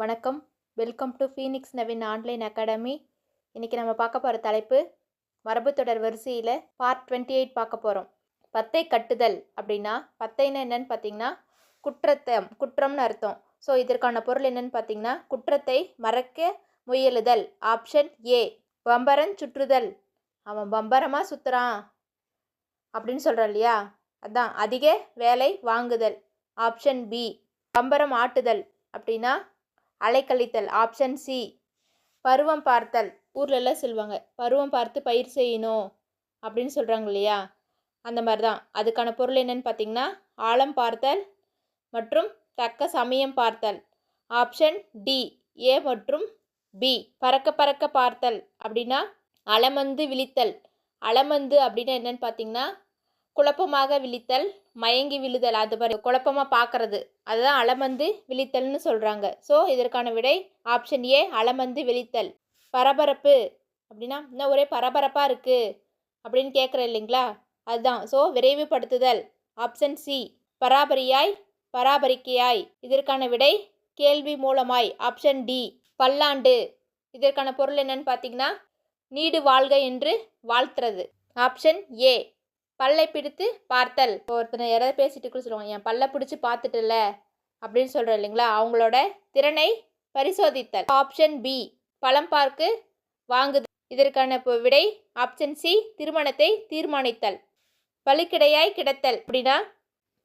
வணக்கம். Welcome to Phoenix Naveen online academy இன்றைக்கி நம்ம பார்க்க போகிற தலைப்பு மரபு தொடர் வரிசையில் பார்ட் டுவெண்ட்டி எயிட் பார்க்க போகிறோம் பத்தை கட்டுதல் அப்படின்னா பத்தைன்னு என்னன்னு பார்த்தீங்கன்னா குற்றத்தை குற்றம்னு அர்த்தம். ஸோ இதற்கான பொருள் என்னன்னு பார்த்தீங்கன்னா குற்றத்தை மறக்க முயலுதல். Option A பம்பரன் சுற்றுதல். அவன் பம்பரமாக சுற்றுறான் அப்படின்னு சொல்கிறான் இல்லையா? அதான் அதிக வேலை வாங்குதல். ஆப்ஷன் பி பம்பரம் ஆட்டுதல் அப்படின்னா அலைக்கழித்தல் ஆப்ஷன் சி பருவம் பார்த்தல். ஊர்லெல்லாம் சொல்லுவாங்க பருவம் பார்த்து பயிர் செய்யணும் அப்படின்னு சொல்கிறாங்க இல்லையா? அந்த மாதிரி தான் அதுக்கான பொருள் என்னன்னு பார்த்தீங்கன்னா ஆழம் பார்த்தல் மற்றும் தக்க சமயம் பார்த்தல். ஆப்ஷன் டி ஏ மற்றும் பி பறக்க பறக்க பார்த்தல் அப்படின்னா அலமந்து விழித்தல். அலமந்து அப்படின்னா என்னன்னு பார்த்தீங்கன்னா குழப்பமாக விழித்தல் மயங்கி விழுதல் அது மாதிரி குழப்பமாக பார்க்கறது அதுதான் அலமந்து விழித்தல்னு சொல்கிறாங்க ஸோ இதற்கான விடை ஆப்ஷன் ஏ அலமந்து விழித்தல். பரபரப்பு. அப்படின்னா இன்னும் ஒரே பரபரப்பாக இருக்குது அப்படின்னு கேட்குற இல்லைங்களா? அதுதான். ஸோ விரைவுபடுத்துதல். ஆப்ஷன் சி பராபரியாய் பராபரிக்கையாய். இதற்கான விடை கேள்வி மூலமாய். ஆப்ஷன் டி பல்லாண்டு. இதற்கான பொருள் என்னன்னு பார்த்தீங்கன்னா நீடு வாழ்க என்று வாழ்த்துறது. ஆப்ஷன் ஏ பல்லை பிடித்து பார்த்தல். இப்போ ஒருத்தனை யாராவது பேசிட்டு கூட சொல்லுவாங்க என் பல்லை பிடிச்சி பார்த்துட்டுல அப்படின்னு சொல்கிறோம் இல்லைங்களா? அவங்களோட திறனை பரிசோதித்தல். ஆப்ஷன் பி பழம் பார்க்கு வாங்குது இதற்கான இப்போ விடை ஆப்ஷன் சி திருமணத்தை தீர்மானித்தல். பழுக்கிடையாய் கிடத்தல். அப்படின்னா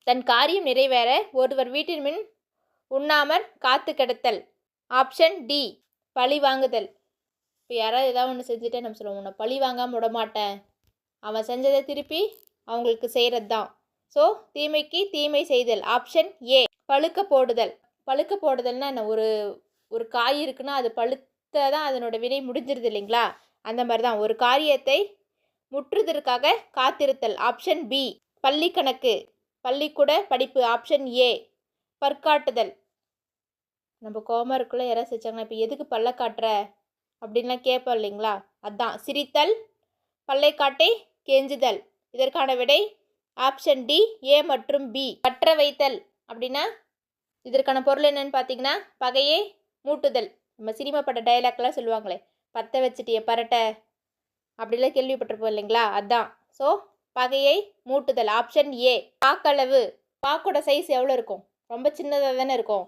தன் காரியம் நிறைவேற ஒருவர் வீட்டின் முன் உண்ணாமற் காத்து கிடத்தல். ஆப்ஷன் டி பழி வாங்குதல். இப்போ யாராவது ஏதாவது ஒன்று செஞ்சுட்டே நம்ம சொல்லுவோம் உன்னை பழி வாங்காமல் விட மாட்டேன் அவன் செஞ்சதை திருப்பி அவங்களுக்கு செய்கிறது தான் ஸோ தீமைக்கு தீமை செய்தல். ஆப்ஷன் ஏ பழுக்க போடுதல். பழுக்க போடுதல்னா என்ன? ஒரு ஒரு காய் இருக்குன்னா அது பழுத்த தான் அதனோட வினை முடிஞ்சிருது இல்லைங்களா? அந்த மாதிரி தான் ஒரு காரியத்தை முற்றுதற்காக காத்திருத்தல். ஆப்ஷன் பி பள்ளி கணக்கு பள்ளிக்கூட படிப்பு. ஆப்ஷன் ஏ பற்காட்டுதல். நம்ம கோமருக்குள்ளே யாராவது செஞ்சாங்கன்னா இப்போ எதுக்கு பல்ல காட்டுற? அப்படின்லாம் கேட்போம் இல்லைங்களா? அதான். சிரித்தல் பல்லைக்காட்டை கெஞ்சுதல். இதற்கான விடை ஆப்ஷன் டி ஏ மற்றும் பி பற்ற வைத்தல் அப்படின்னா இதற்கான பொருள் என்னன்னு பார்த்தீங்கன்னா பகையை மூட்டுதல். நம்ம சினிமா பட டைலாக்லாம் சொல்லுவாங்களே பற்ற வச்சுட்டிய பரட்டை அப்படிலாம் கேள்விப்பட்டிருப்போம் இல்லைங்களா? அதான். ஸோ பகையை மூட்டுதல். ஆப்ஷன் ஏ பாக்களவு பாக்கோட சைஸ் எவ்வளோ இருக்கும்? ரொம்ப சின்னதாக தானே இருக்கும்.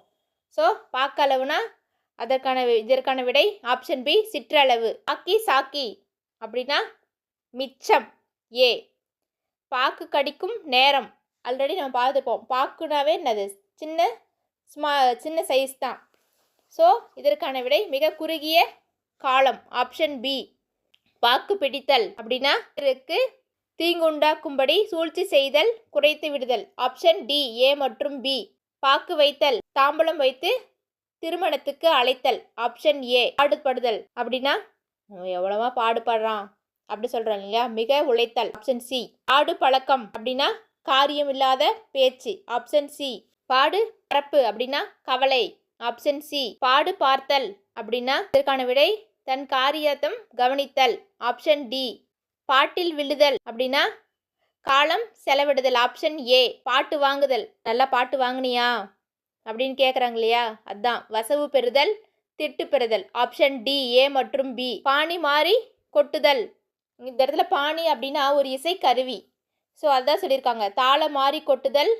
ஸோ பாக்களவுனா அதற்கான இதற்கான விடை ஆப்ஷன் பி சிற்றளவு. ஆக்கி சாக்கி அப்படின்னா மிச்சம். ஏ. பாக்கு கடிக்கும் நேரம். ஆல்ரெடி நம்ம பார்த்துப்போம் பாக்குனாவே என்னது? சின்ன ஸ்மா சின்ன சைஸ் தான். ஸோ இதற்கான விடை மிக குறுகிய காலம். ஆப்ஷன் பி பாக்கு பிடித்தல். அப்படின்னா இதற்கு தீங்குண்டாக்கும்படி சூழ்ச்சி செய்தல் குறைத்து விடுதல். ஆப்ஷன் டி ஏ மற்றும் பி பாக்கு வைத்தல். தாம்பலம் வைத்து திருமணத்துக்கு அழைத்தல். ஆப்ஷன் ஏ பாடுபடுதல். அப்படின்னா எவ்வளவா பாடுபடுறான். அப்படி சொல்கிறோம் இல்லையா? மிக உழைத்தல். ஆப்ஷன் சி ஆடு பழக்கம் அப்படின்னா காரியம் இல்லாத பேச்சு. ஆப்ஷன் சி பாடு பரப்பு அப்படின்னா கவலை. ஆப்ஷன் சி பாடு பார்த்தல் அப்படின்னா இதற்கான விடை தன் காரியத்தம் கவனித்தல். ஆப்ஷன் டி பாட்டில் விழுதல் அப்படின்னா காலம் செலவிடுதல். ஆப்ஷன் ஏ பாட்டு வாங்குதல். நல்லா பாட்டு வாங்குனியா? அப்படின்னு கேட்குறாங்க இல்லையா? அதான். வசவு பெறுதல் திட்டு பெறுதல். ஆப்ஷன் டி ஏ மற்றும் பி பாணி மாறி கொட்டுதல். இந்த இடத்துல பாணி அப்படின்னா ஒரு இசை கருவி. ஸோ அதுதான் சொல்லியிருக்காங்க. தாள மாறி கொட்டுதல்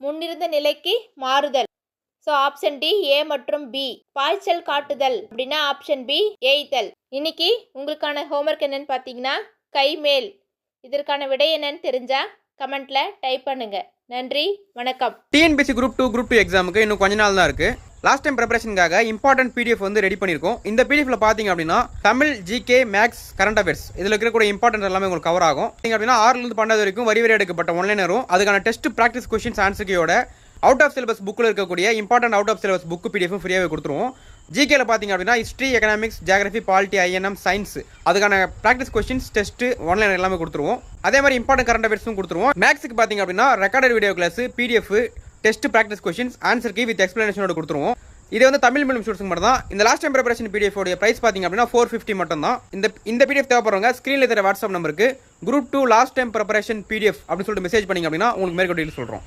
முன்னிருந்த நிலைக்கு மாறுதல். ஸோ ஆப்ஷன் டி ஏ மற்றும் பி பாய்ச்சல் காட்டுதல் அப்படின்னா ஆப்ஷன் பி ஏய்த்தல். இன்னைக்கு உங்களுக்கான ஹோம்ஒர்க் என்னன்னு பார்த்தீங்கன்னா கைமேல் இதற்கான விடை என்னன்னு தெரிஞ்சா கமெண்ட்ல டைப் பண்ணுங்க. நன்றி வணக்கம். TNPSC group two group two எக்ஸாமுக்கு இன்னும் கொஞ்ச நாள் தான் இருக்கு. லாஸ்ட் டைம் ப்ரிப்பரேஷனுக்காக இம்பார்ட்டன்ட் பிடிஎஃப் வந்து ரெடி பண்ணியிருக்கோம். இந்த பிடிஎஃப்ல பார்த்தீங்க அப்படின்னா Tamil GK maths current affairs இதில் இருக்கக்கூடிய இம்பார்ட்டன்ட் எல்லாமே உங்களுக்கு கவர் ஆகும். நீங்கள் அப்படின்னா ஆறுலேருந்து பன்னெண்டு வரைக்கும் வரி வரி எடுக்கப்பட்ட ஒன்லைனரும் அதுக்கான டெஸ்ட் ப்ராக்டிஸ் கொஸ்டின்ஸ் ஆன்சர்க்கையோட அவுட் ஆஃப் சிலபஸ் புக்கில் இருக்கக்கூடிய important out of syllabus book PDF ஃப்ரீயாகவே கொடுத்துருவோம். ஜிகேல பார்த்தீங்க அப்படின்னா history economics geography polity INM science அதுக்கான ப்ராக்டிஸ் கொஸ்டின்ஸ் டெஸ்ட் ஒன்லைன் எல்லாமே கொடுத்துருவோம். அதே மாதிரி இம்பார்ட்டன்ட் கரண்ட் அஃபேர்ஸும் கொடுத்துருவோம். மேக்ஸுக்கு பார்த்தீங்க அப்படின்னா recorded video class PDF test practice questions answer key with எக்ஸ்ப்ளனேஷனோட கொடுத்துருவோம். இது வந்து தமிழ் மீடியம் ஸ்டூடெண்ட்ஸ் மட்டும் தான் இந்த லாஸ்ட் டைம் ப்ரிப்பரேஷன் பிடிஎஃப் உடைய பிரைஸ் பார்த்தீங்க அப்படின்னா ஃபோர் ஃபிஃப்டி மட்டும் தான் இந்த இந்த பிடிஎஃப் தேவைப்படுறவங்க ஸ்க்ரீனில் தர வாட்ஸ்அப் நம்பருக்கு group two last time preparation PDF அப்படின்னு சொல்லிட்டு மெசேஜ் பண்ணிங்க அப்படின்னா உங்களுக்கு மேற்கொண்டு சொல்கிறோம்